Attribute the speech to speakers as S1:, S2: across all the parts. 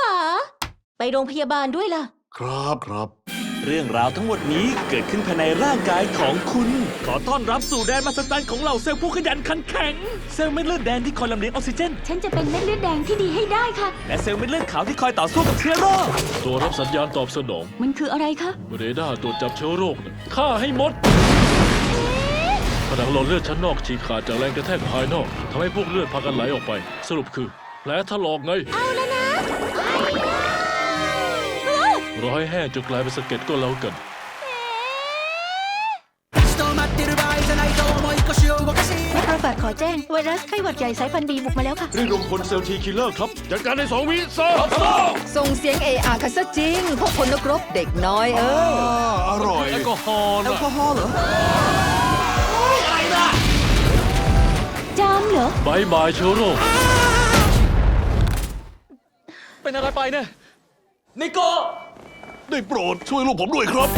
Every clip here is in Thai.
S1: ป๋าไปโรงพยาบาลด้วยล่ะ
S2: ครับครับ
S3: เรื่องราวทั้งหมดนี้เกิดขึ้นภายในร่างกายของคุณ ขอต้อนรับสู่แดนมหัศจรรย์ของเหล่าเซลล์ผู้ขยันขันแข็ง เซลล์เม็ดเลือดแดงที่คอยลำเลียงออกซิเจน
S1: ฉันจะเป็นเม็ดเลือดแดงที่ดีให้ได้ค่ะ
S3: และเซลล์เม็ดเลือดขาวที่คอยต่อสู้กับเชื้อโรค
S4: ตัวรับสัญญาณตอบสนอง
S1: มันคืออะไรคะ
S4: เรดาร์ตรวจจับเชื้อโรคน่ะฆ่าให้หมด ผนังหลอดเลือดชั้นนอกฉีกขาดจากแรงกระแทกภายนอกทำให้พวกเลือดพากันไหลออกไป สรุปคือแผลถลอกไง
S1: เอาแล้
S4: ร้อยแห่จนกลายเป็นสะเก็ดก็แล้วกัน
S1: นักระบาดขอแจ้ง ไวรัสไข้หวัดใหญ่สายพันธุ์บีบุกมาแล้วค่ะ
S4: นี่รวมพลเซลทีคิลเลอร์ครับ จัดการในสองวิสซะ
S5: ส่งเสียงเออาคัสจริง พวกคนนกรบเด็กน้อยเออ
S2: อร่อย
S4: แอลกอฮอล์
S6: แอลกอฮอล์เหรออะไรนะ
S1: จามเหรอ
S4: บายบายเชื้อโรค
S3: เป็นอะไรไปเนี่ยนิโก
S2: ได้โปรดช่วยลูกผมด้วยครับ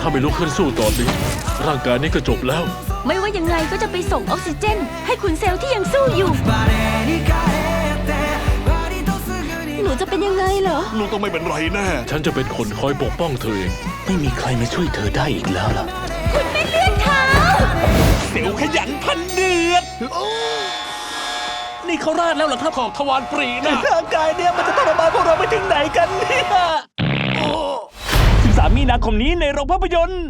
S4: ถ้าไม่ลุกขึ้นสู้ตอนนี้ ร่างกายนี้ก็จบแล้ว
S1: ไม่ว่ายังไงก็จะไปส่งออกซิเจน ให้คุณเซลล์ที่ยังสู้อยู่ หนูจะเป็นยังไงเหรอ
S2: หนูต้องไม่เป็นไรแน่
S4: ฉันจะเป็นคนคอยปกป้องเธอเอง
S3: ไม่มีใครมาช่วยเธอได้อีกแล้วล่ะ
S1: คุณไม่เลือดเขา
S3: เสียวขยันพันเดือด นี่เขาราดแล้วเหรอครับของทวารปรีนะร่างกายเนี่ยมันจะทรมานพวกเราไปถึงไหนกันเนี่ย 13 มีนาคมนี้ในโรงภาพยนตร์